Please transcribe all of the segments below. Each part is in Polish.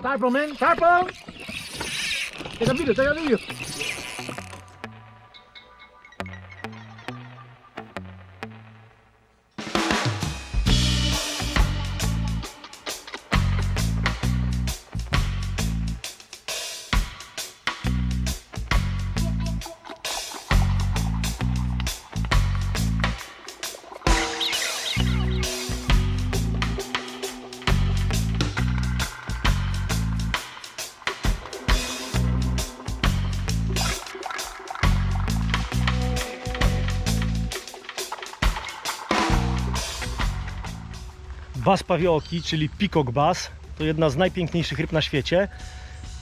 Carpo, man, carpo! Take a video. Bas pawioki, czyli peacock bass, to jedna z najpiękniejszych ryb na świecie.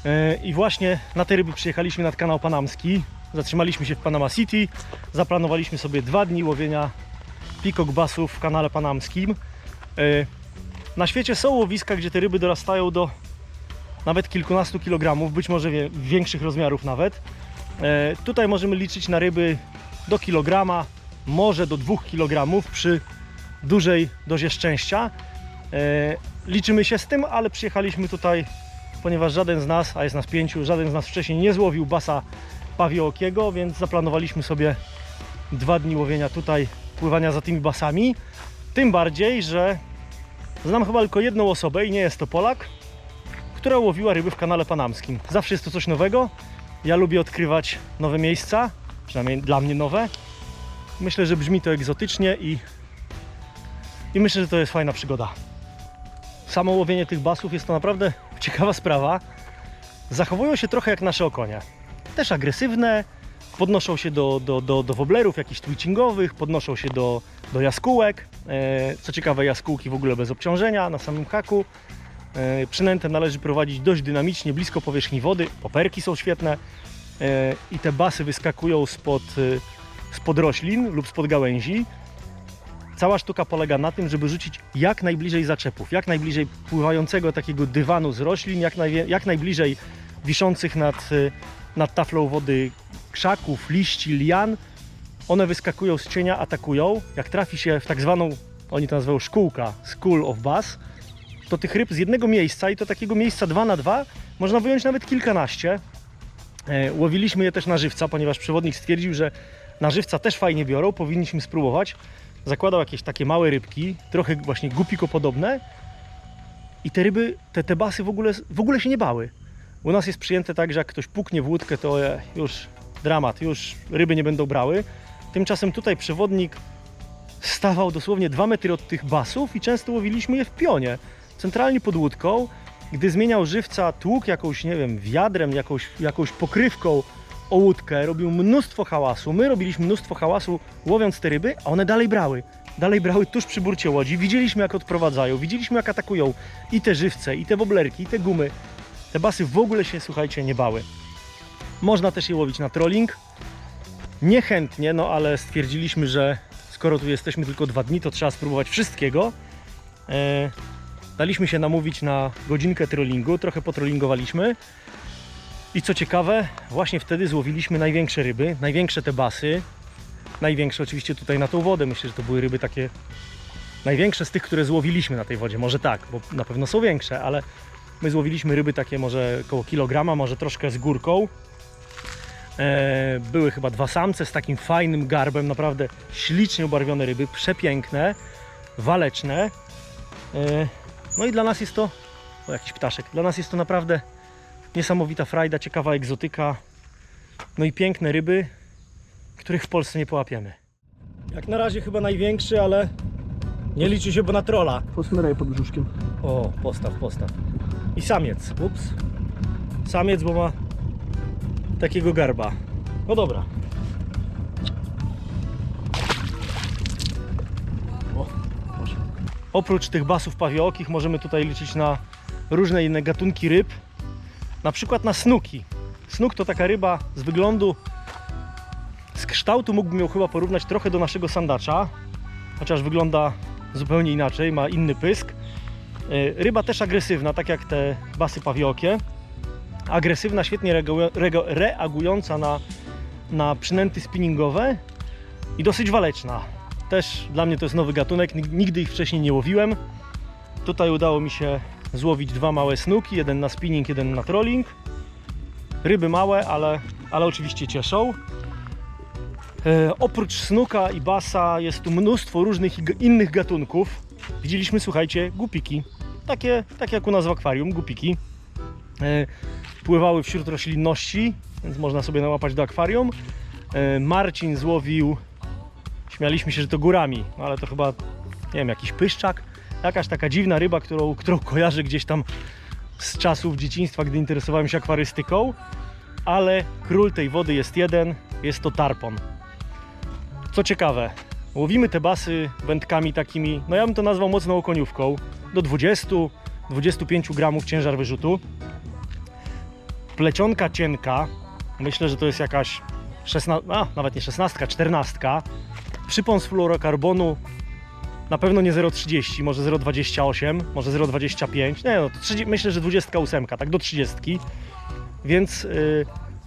E, I właśnie na te ryby przyjechaliśmy nad kanał Panamski. Zatrzymaliśmy się w Panama City. Zaplanowaliśmy sobie dwa dni łowienia peacock bassów w kanale panamskim. E, Na świecie są łowiska, gdzie te ryby dorastają do nawet kilkunastu kilogramów, być może większych rozmiarów nawet. E, Tutaj możemy liczyć na ryby do kilograma, może do dwóch kilogramów przy dużej dozie szczęścia. E, liczymy się z tym, ale przyjechaliśmy tutaj, ponieważ żaden z nas, a jest nas pięciu, żaden z nas wcześniej nie złowił basa pawiokiego, więc zaplanowaliśmy sobie dwa dni łowienia tutaj, pływania za tymi basami. Tym bardziej, że znam chyba tylko jedną osobę i nie jest to Polak, która łowiła ryby w kanale panamskim. Zawsze jest to coś nowego. Ja lubię odkrywać nowe miejsca, przynajmniej dla mnie nowe. Myślę, że brzmi to egzotycznie i i myślę, że to jest fajna przygoda. Samo łowienie tych basów jest to naprawdę ciekawa sprawa. Zachowują się trochę jak nasze okonie. Też agresywne, podnoszą się do, do, do, do woblerów jakichś twitchingowych, podnoszą się do, do jaskółek. E, co ciekawe, jaskółki w ogóle bez obciążenia, na samym haku. E, przynętę należy prowadzić dość dynamicznie, blisko powierzchni wody. Poperki są świetne e, i te basy wyskakują spod, spod roślin lub spod gałęzi. Cała sztuka polega na tym, żeby rzucić jak najbliżej zaczepów, jak najbliżej pływającego takiego dywanu z roślin, jak, jak najbliżej wiszących nad, y, nad taflą wody krzaków, liści, lian. One wyskakują z cienia, atakują. Jak trafi się w tak zwaną, oni to nazywają szkółka, school of bass, to tych ryb z jednego miejsca i to takiego miejsca 2 na 2 można wyjąć nawet kilkanaście. E, Łowiliśmy je też na żywca, ponieważ przewodnik stwierdził, że na żywca też fajnie biorą, powinniśmy spróbować zakładał jakieś takie małe rybki, trochę właśnie gupiko podobne i te ryby, te, te basy w ogóle, w ogóle się nie bały. U nas jest przyjęte tak, że jak ktoś puknie w łódkę, to e, już dramat, już ryby nie będą brały. Tymczasem tutaj przewodnik stawał dosłownie 2 metry od tych basów i często łowiliśmy je w pionie, centralnie pod łódką. Gdy zmieniał żywca, tłuk jakąś, nie wiem, wiadrem, jakąś, jakąś pokrywką o łódkę, robił mnóstwo hałasu. My robiliśmy mnóstwo hałasu łowiąc te ryby, a one dalej brały. Dalej brały tuż przy burcie łodzi. Widzieliśmy jak odprowadzają, widzieliśmy jak atakują i te żywce, i te woblerki, i te gumy. Te basy w ogóle się, słuchajcie, nie bały. Można też je łowić na trolling. Niechętnie, no ale stwierdziliśmy, że skoro tu jesteśmy tylko dwa dni, to trzeba spróbować wszystkiego. E, daliśmy się namówić na godzinkę trollingu, trochę potrollingowaliśmy. I co ciekawe, właśnie wtedy złowiliśmy największe ryby, największe te basy. Największe oczywiście tutaj na tą wodę. Myślę, że to były ryby takie największe z tych, które złowiliśmy na tej wodzie. Może tak, bo na pewno są większe, ale my złowiliśmy ryby takie może około kilograma, może troszkę z górką. E, były chyba dwa samce z takim fajnym garbem, naprawdę ślicznie ubarwione ryby, przepiękne, waleczne. E, no i dla nas jest to, o jakiś ptaszek, dla nas jest to naprawdę niesamowita frajda, ciekawa egzotyka, no i piękne ryby, których w Polsce nie połapiemy. Jak na razie chyba największy, ale nie liczy się, bo na trola. Posmyraj pod brzuszkiem. O, postaw, postaw. I samiec, ups. Samiec, bo ma takiego garba. No dobra. O. Oprócz tych basów pawiokich możemy tutaj liczyć na różne inne gatunki ryb. Na przykład na snuki. Snuk to taka ryba z wyglądu, z kształtu mógłbym ją chyba porównać trochę do naszego sandacza, chociaż wygląda zupełnie inaczej, ma inny pysk. E, Ryba też agresywna, tak jak te basy pawiokie. Agresywna, świetnie reagująca na, na przynęty spinningowe i dosyć waleczna. Też dla mnie to jest nowy gatunek, nig- nigdy ich wcześniej nie łowiłem. Tutaj udało mi się złowić dwa małe snuki, jeden na spinning, jeden na trolling. Ryby małe, ale, ale oczywiście cieszą. E, oprócz snuka i basa jest tu mnóstwo różnych innych gatunków. Widzieliśmy, słuchajcie, gupiki. Takie, takie jak u nas w akwarium, gupiki. E, pływały wśród roślinności, więc można sobie nałapać do akwarium. E, Marcin złowił, śmialiśmy się, że to górami, no ale to chyba, nie wiem, jakiś pyszczak. Jakaś taka dziwna ryba, którą, którą kojarzę gdzieś tam z czasów dzieciństwa, gdy interesowałem się akwarystyką. Ale król tej wody jest jeden, jest to tarpon. Co ciekawe, łowimy te basy wędkami takimi, no ja bym to nazwał mocną okoniówką, do 20-25 gramów ciężar wyrzutu. Plecionka cienka, myślę, że to jest jakaś 16, a nawet nie 16, 14. Przypon z fluorokarbonu na pewno nie 0,30, może 0,28, może 0,25. Nie no, to 30, myślę, że 28, tak do 30. Więc yy,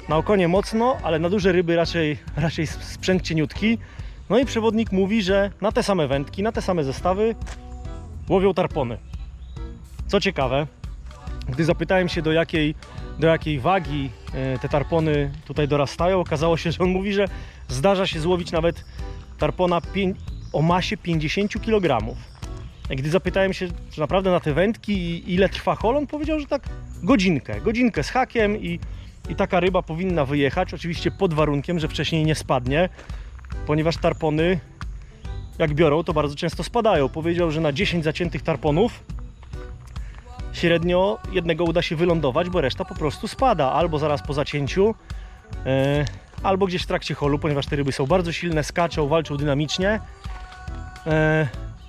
na okonie mocno, ale na duże ryby raczej, raczej sprzęt cieniutki. No i przewodnik mówi, że na te same wędki, na te same zestawy łowią tarpony. Co ciekawe, gdy zapytałem się do jakiej, do jakiej wagi e, te tarpony tutaj dorastają, okazało się, że on mówi, że zdarza się złowić nawet tarpona pię- o masie 50 kg. Gdy zapytałem się, czy naprawdę na te wędki i ile trwa hol, on powiedział, że tak godzinkę, godzinkę z hakiem i, i taka ryba powinna wyjechać, oczywiście pod warunkiem, że wcześniej nie spadnie, ponieważ tarpony jak biorą, to bardzo często spadają. Powiedział, że na 10 zaciętych tarponów średnio jednego uda się wylądować, bo reszta po prostu spada albo zaraz po zacięciu, e, albo gdzieś w trakcie holu, ponieważ te ryby są bardzo silne, skaczą, walczą dynamicznie. E,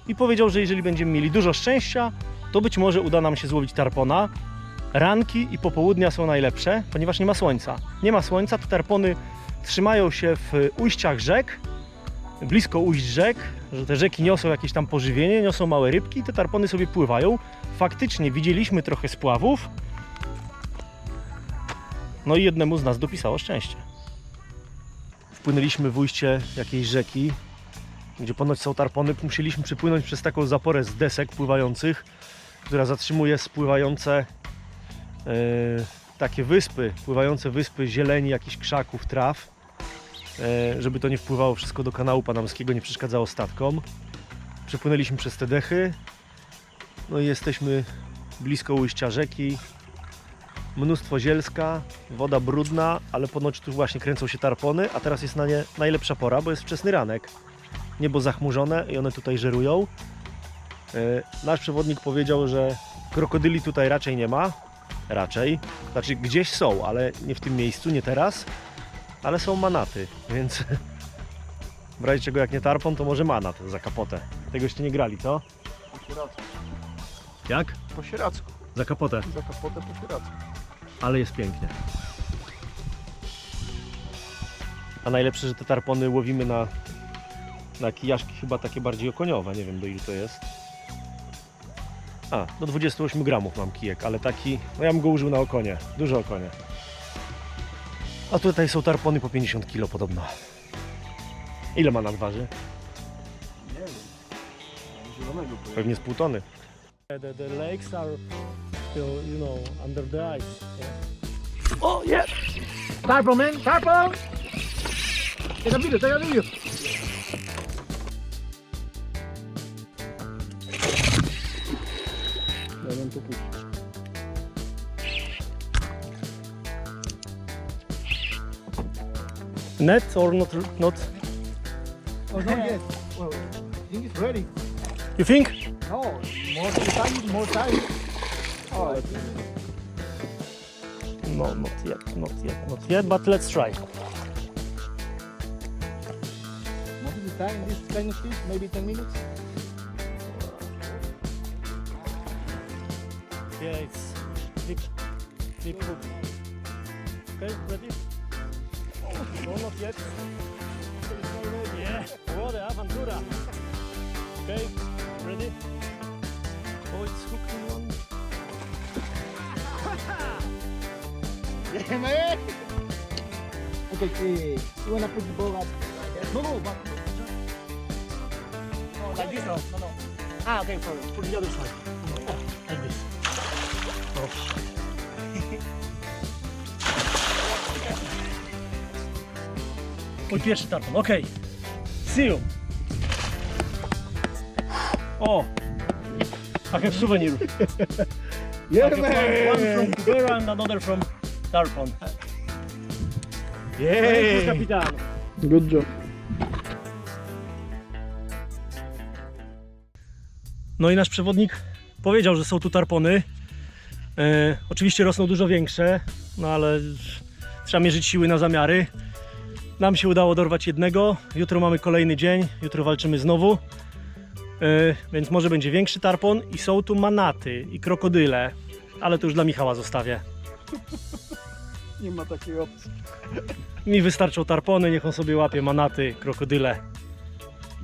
I powiedział, że jeżeli będziemy mieli dużo szczęścia, to być może uda nam się złowić tarpona. Ranki i popołudnia są najlepsze, ponieważ nie ma słońca. Nie ma słońca, to tarpony trzymają się w ujściach rzek, blisko ujść rzek, że te rzeki niosą jakieś tam pożywienie, niosą małe rybki, te tarpony sobie pływają. Faktycznie widzieliśmy trochę spławów. No i jednemu z nas dopisało szczęście. Wpłynęliśmy w ujście jakiejś rzeki, gdzie ponoć są tarpony. Musieliśmy przepłynąć przez taką zaporę z desek pływających, która zatrzymuje spływające e, takie wyspy, pływające wyspy zieleni, jakichś krzaków, traw e, żeby to nie wpływało wszystko do kanału panamskiego, nie przeszkadzało statkom. Przepłynęliśmy przez te dechy. No i jesteśmy blisko ujścia rzeki. Mnóstwo zielska, woda brudna, ale ponoć tu właśnie kręcą się tarpony, a teraz jest na nie najlepsza pora, bo jest wczesny ranek. Niebo zachmurzone i one tutaj żerują. E, Nasz przewodnik powiedział, że krokodyli tutaj raczej nie ma. Raczej. Znaczy gdzieś są, ale nie w tym miejscu, nie teraz ale są manaty, więc w razie czego jak nie tarpon, to może manat za kapotę. Tego jeszcze nie grali, co? Po sieracku. Jak? Po sieracku. Za kapotę, Za kapotę po sieracku. ale jest pięknie. A najlepsze, że te tarpony łowimy na, na kijaszki chyba takie bardziej okoniowe, nie wiem do ilu to jest. A, do 28 gramów mam kijek, ale taki, no ja bym go użył na okonie, duże okonie. A tutaj są tarpony po 50 kg podobno. Ile ma nadważy? Nie wiem. Mam Zielonego pojęcia. Pewnie z pół tony. The, the lakes are still, you know, under the ice. Yeah. Oh, yeah! Tarpon, man! Tarpon! Take a video, take a video! Net or not? Not? Oh, not yet. Well, I think it's ready. You think? No, more time, more time. Oh, think No, not yet, not yet, not yet. But let's try. most of the time, this kind of fish, maybe 10 minutes. Yeah, it's deep, deep hook. Okay, ready? No, not yet. Yeah. Oh, the aventura. Okay, ready? Oh, it's hooking one. Yeah, man! Okay, eh, you wanna put the ball up? No, no, but... No, like this, no, no, no. Ah, okay, sorry. Put the other side. Mój pierwszy tarpon, okej. See you. O! I have souvenir. I have one, one from Kubera and another from Tarpon. Jej! kapitan. Good job. No i nasz przewodnik powiedział, że są tu tarpony. E, oczywiście rosną dużo większe, no ale trzeba mierzyć siły na zamiary. Nam się udało dorwać jednego. Jutro mamy kolejny dzień. Jutro walczymy znowu. E, więc może będzie większy tarpon i są tu manaty i krokodyle. Ale to już dla Michała zostawię. Nie ma takiej opcji. Mi wystarczą tarpony, niech on sobie łapie manaty, krokodyle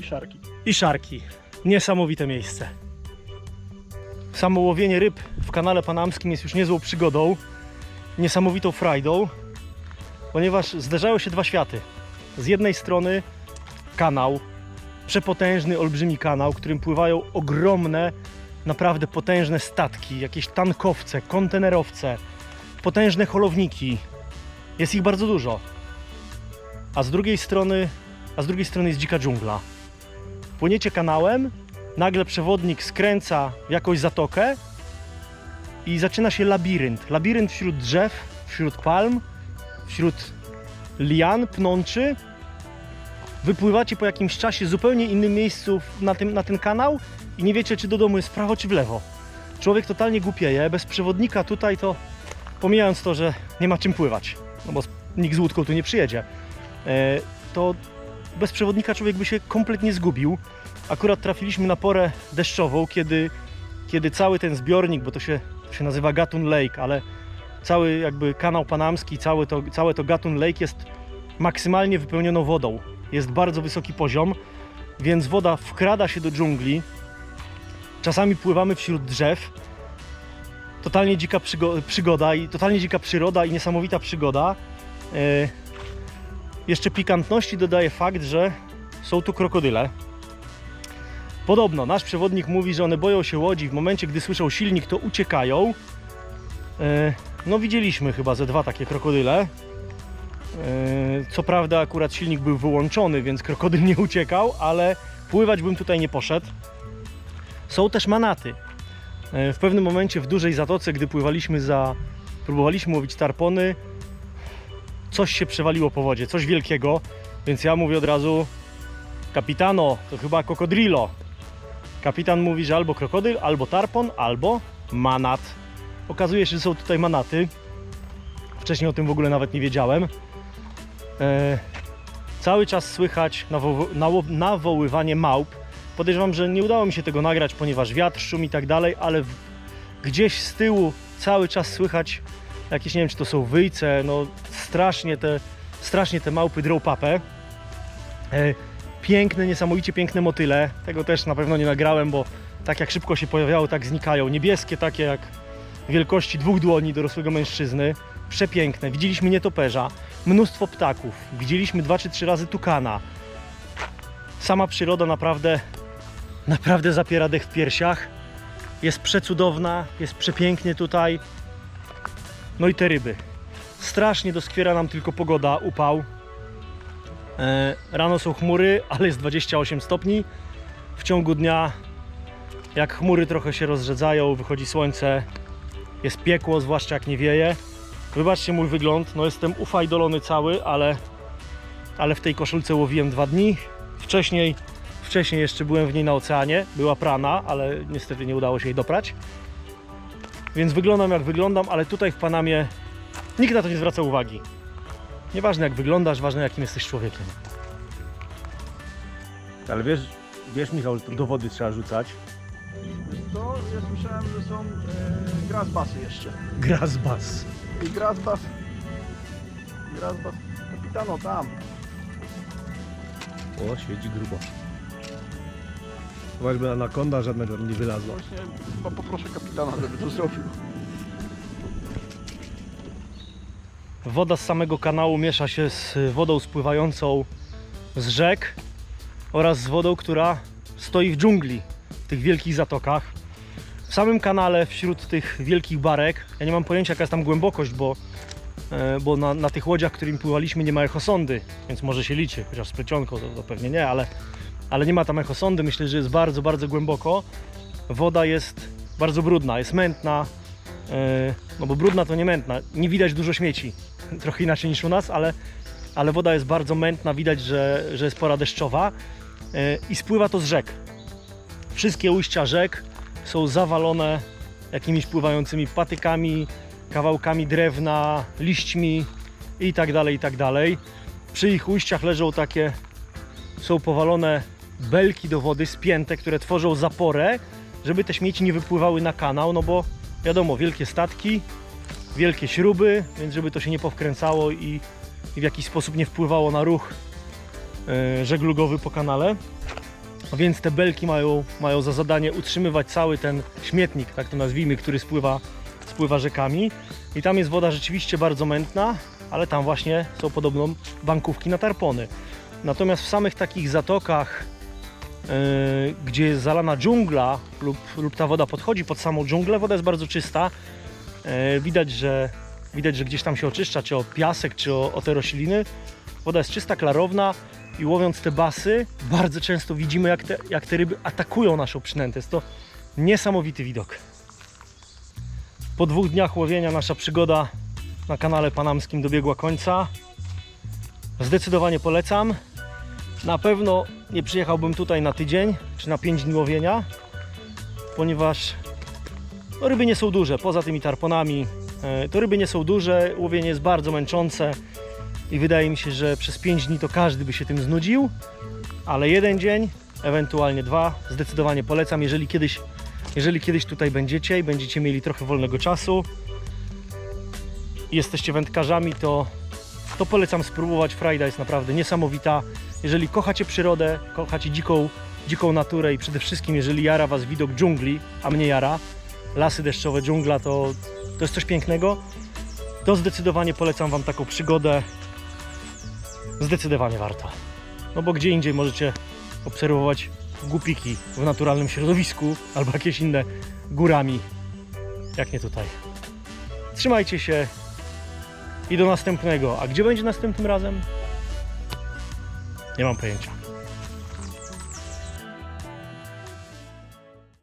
I szarki. i szarki. Niesamowite miejsce. Samo łowienie ryb w kanale panamskim jest już niezłą przygodą, niesamowitą frajdą, ponieważ zderzają się dwa światy. Z jednej strony kanał, przepotężny, olbrzymi kanał, którym pływają ogromne, naprawdę potężne statki, jakieś tankowce, kontenerowce, potężne holowniki. Jest ich bardzo dużo. A z drugiej strony, a z drugiej strony jest dzika dżungla płyniecie kanałem, nagle przewodnik skręca w jakąś zatokę i zaczyna się labirynt. Labirynt wśród drzew, wśród palm, wśród lian, pnączy. Wypływacie po jakimś czasie zupełnie innym miejscu na, tym, na ten kanał i nie wiecie, czy do domu jest w prawo, czy w lewo. Człowiek totalnie głupieje. Bez przewodnika tutaj to, pomijając to, że nie ma czym pływać, no bo nikt z łódką tu nie przyjedzie, e, to bez przewodnika człowiek by się kompletnie zgubił. Akurat trafiliśmy na porę deszczową, kiedy, kiedy cały ten zbiornik, bo to się, to się nazywa Gatun Lake, ale cały jakby kanał panamski, całe to, całe to Gatun Lake jest maksymalnie wypełnioną wodą. Jest bardzo wysoki poziom, więc woda wkrada się do dżungli. Czasami pływamy wśród drzew. Totalnie dzika przygo- przygoda i totalnie dzika przyroda i niesamowita przygoda. E, jeszcze pikantności dodaje fakt, że są tu krokodyle. Podobno nasz przewodnik mówi, że one boją się łodzi. W momencie, gdy słyszą silnik, to uciekają. E, No, widzieliśmy chyba ze dwa takie krokodyle. E, Co prawda, akurat silnik był wyłączony, więc krokodyl nie uciekał, ale pływać bym tutaj nie poszedł. Są też manaty. E, W pewnym momencie w dużej zatoce, gdy pływaliśmy za. próbowaliśmy łowić tarpony, coś się przewaliło po wodzie, coś wielkiego, więc ja mówię od razu kapitano, to chyba kokodrilo. Kapitan mówi, że albo krokodyl, albo tarpon, albo manat. Okazuje się, że są tutaj manaty. Wcześniej o tym w ogóle nawet nie wiedziałem. E, cały czas słychać nawo- nawo- nawoływanie małp. Podejrzewam, że nie udało mi się tego nagrać, ponieważ wiatr, szum i tak dalej, ale gdzieś z tyłu cały czas słychać jakieś, nie wiem czy to są wyjce, no strasznie te, strasznie te małpy drą papę. E, piękne, niesamowicie piękne motyle, tego też na pewno nie nagrałem, bo tak jak szybko się pojawiały, tak znikają. Niebieskie takie jak wielkości dwóch dłoni dorosłego mężczyzny. Przepiękne. Widzieliśmy nietoperza, mnóstwo ptaków, widzieliśmy dwa czy trzy razy tukana. Sama przyroda naprawdę, naprawdę zapiera dech w piersiach. Jest przecudowna, jest przepięknie tutaj. No i te ryby. Strasznie doskwiera nam tylko pogoda, upał. E, rano są chmury, ale jest 28 stopni. W ciągu dnia, jak chmury trochę się rozrzedzają, wychodzi słońce, jest piekło, zwłaszcza jak nie wieje. Wybaczcie mój wygląd, no jestem ufajdolony cały, ale, ale w tej koszulce łowiłem dwa dni. Wcześniej, wcześniej jeszcze byłem w niej na oceanie, była prana, ale niestety nie udało się jej doprać. Więc wyglądam jak wyglądam, ale tutaj w Panamie nikt na to nie zwraca uwagi. Nieważne jak wyglądasz, ważne jakim jesteś człowiekiem. Ale wiesz, wiesz Michał, że to do wody trzeba rzucać. Ja słyszałem, że są e, grassbassy jeszcze. Grasbas. I grassbass. Grassbass. Kapitano tam. O, świeci grubo. Chyba jakby anakonda żadna tam nie wylazła. Właśnie chyba poproszę kapitana, żeby to zrobił. Woda z samego kanału miesza się z wodą spływającą z rzek oraz z wodą, która stoi w dżungli, w tych wielkich zatokach. W samym kanale, wśród tych wielkich barek, ja nie mam pojęcia jaka jest tam głębokość, bo e, bo na, na tych łodziach, którymi pływaliśmy nie ma echosondy, więc może się liczy, chociaż z plecionką to, to pewnie nie, ale, ale nie ma tam echosondy, myślę, że jest bardzo, bardzo głęboko. Woda jest bardzo brudna, jest mętna, e, no bo brudna to nie mętna, nie widać dużo śmieci, trochę inaczej niż u nas, ale, ale woda jest bardzo mętna, widać, że, że jest pora deszczowa e, i spływa to z rzek. Wszystkie ujścia rzek są zawalone jakimiś pływającymi patykami, kawałkami drewna, liśćmi i tak dalej, i tak. Przy ich ujściach leżą takie, są powalone belki do wody spięte, które tworzą zaporę, żeby te śmieci nie wypływały na kanał, no bo wiadomo, wielkie statki, wielkie śruby, więc żeby to się nie powkręcało i, i w jakiś sposób nie wpływało na ruch e, żeglugowy po kanale. Więc te belki mają, mają za zadanie utrzymywać cały ten śmietnik, tak to nazwijmy, który spływa, spływa rzekami. I tam jest woda rzeczywiście bardzo mętna, ale tam właśnie są podobno bankówki na tarpony. Natomiast w samych takich zatokach, yy, gdzie jest zalana dżungla lub, lub ta woda podchodzi pod samą dżunglę, woda jest bardzo czysta. Yy, widać, że, widać, że gdzieś tam się oczyszcza, czy o piasek, czy o, o te rośliny. Woda jest czysta, klarowna i łowiąc te basy, bardzo często widzimy, jak te, jak te ryby atakują naszą przynętę. Jest to niesamowity widok. Po dwóch dniach łowienia nasza przygoda na kanale panamskim dobiegła końca. Zdecydowanie polecam. Na pewno nie przyjechałbym tutaj na tydzień czy na 5 dni łowienia, ponieważ no, ryby nie są duże. Poza tymi tarponami, e, to ryby nie są duże. Łowienie jest bardzo męczące i wydaje mi się, że przez 5 dni to każdy by się tym znudził, ale jeden dzień, ewentualnie dwa, zdecydowanie polecam, jeżeli kiedyś, jeżeli kiedyś tutaj będziecie i będziecie mieli trochę wolnego czasu i jesteście wędkarzami, to, to polecam spróbować. Frajda jest naprawdę niesamowita. Jeżeli kochacie przyrodę, kochacie dziką, dziką naturę i przede wszystkim jeżeli jara Was widok dżungli, a mnie jara, lasy deszczowe, dżungla, to, to jest coś pięknego, to zdecydowanie polecam Wam taką przygodę zdecydowanie warto. No bo gdzie indziej możecie obserwować głupiki w naturalnym środowisku albo jakieś inne górami, jak nie tutaj. Trzymajcie się i do następnego. A gdzie będzie następnym razem? Nie mam pojęcia.